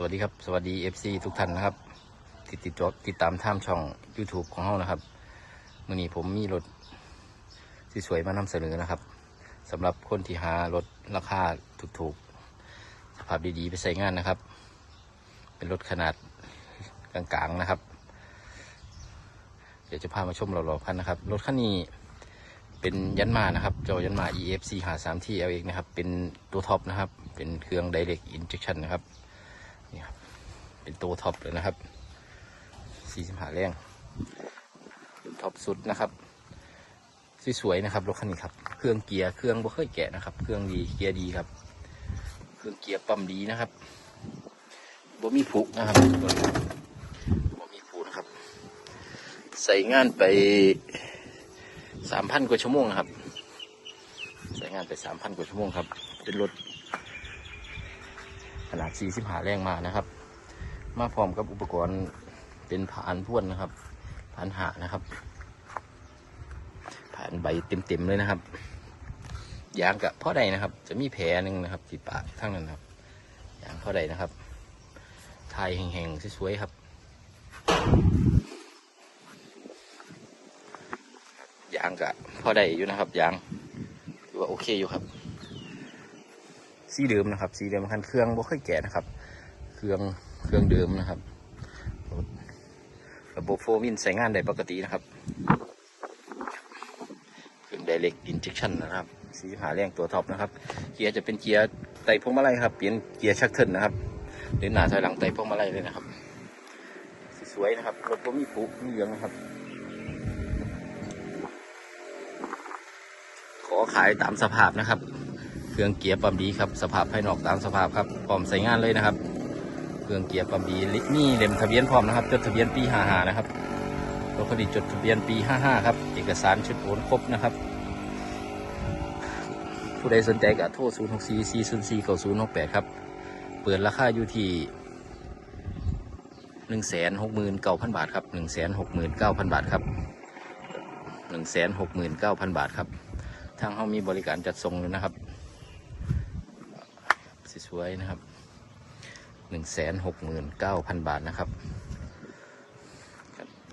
สวัสดีครับ สวัสดี FC ทุกท่านนะครับ ติดติดจอติดตามท่ามช่อง YouTube ของเรานะครับมื่อนี้ผมมีรถที่สวยมานำเสนอนะครับสำหรับคนที่หารถราคาถูกๆ สภาพดีๆ ไปใส่งานนะครับ เป็นรถขนาดกลางๆนะครับ เดี๋ยวจะพามาชมหล่อๆคันนะครับรถคันนี้เป็นยันมานะครับจอยันมา EFC หา3 t l เองนะครับ เป็นตัวท็อปนะครับ เป็นเครื่อง Direct Injection นะครับ นี่ครับ เป็นตัวท็อปเลยนะครับ45แรงท็อปสุดนะครับสวยๆนะครับรถคันนี้ครับ เครื่องเกียร์เครื่องบ่เคยแกะนะครับ เครื่องดีเกียร์ดีครับ เครื่องเกียร์ปั๊มดีนะครับบ่มีผุนะครับบ่มีผุนะครับ ใส่งานไป3,000กว่าชั่วโมงนะครับ ใส่งานไป3,000กว่าชั่วโมงครับ เป็นรถ ขนาด 45 แรงมานะครับ มาพร้อมกับอุปกรณ์เป็นผานพ่วนนะครับผานหานะครับผานใบเต็มๆเลยนะครับยางกับพ่อใดนะครับ จะมีแผลหนึ่งนะครับที่ปากทั้งนั้นครับยางพ่อใดนะครับทายแห่งๆสวยๆครับยางกับพ่อใดอยู่นะครับยางถือว่าโอเคอยู่ครับ สีเดิมนะครับ สีเดิมคันเครื่องบ่เคยแกะนะครับ เครื่องเครื่องเดิมนะครับระบบโฟมินใช้งานได้ปกตินะครับเครื่อง Direct Injection นะครับ สีหาแรงตัวท็อปนะครับ เกียร์จะเป็นเกียร์ไต่พวงมาลัยครับ เปลี่ยนเกียร์ชักเทินนะครับเดินหน้าถอยหลังไต่พวงมาลัยเลยนะครับ สวยนะครับรถผมมีผูมีเหลืองนะครับ ขอขายตามสภาพนะครับ เครื่องเกียร์ปั๊มดีครับสภาพภายนอกตามสภาพครับพร้อมใช้งานเลยนะครับ เครื่องเกียร์ปั๊มดีนี่เล่มทะเบียนพร้อมนะครับจดทะเบียนปี55นะครับรถผลิตจดทะเบียนปี55ครับเอกสารชุดโอนครบนะครับ ผู้ใดสนใจก็โทร0 6 4 4 0 4 9 0 6 8ครับเปิดราคาอยู่ที่169,000บาทครับ169,000บาทครับ169,000บาทครับทางเขามีบริการจัดส่งอยู่นะครับ สวยๆนะครับหนึ่งแสนหกหมื่นเก้าพันบาทนะครับ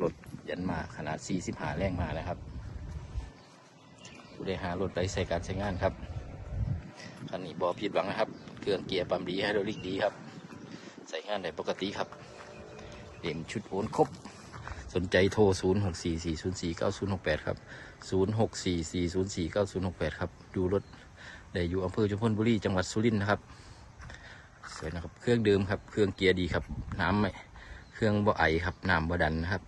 รถยันมาขนาดสี่สิบหาแรงมานะครับผู้ใดหารถไปใส่การใช้งานครับคันนี้บอผิดหวังนะครับ เครื่องเกียร์ปั๊มดีไฮดรอลิกดีครับ ใส่งานได้ปกติครับเต็มชุดโอนครบ สนใจโทร 0 6 4 4 0 4 9 0 6 8 ครับ 0 6 4 4 0 4 9 0 6 8 ครับ ดูรถได้อยู่อำเภอชุมพลบุรีจังหวัดสุรินทร์นะครับ สวยนะครับ เครื่องเดิมครับ เครื่องเกียร์ดีครับ น้ำไม่ เครื่องบ่ไอครับ น้ำบ่ดันนะครับ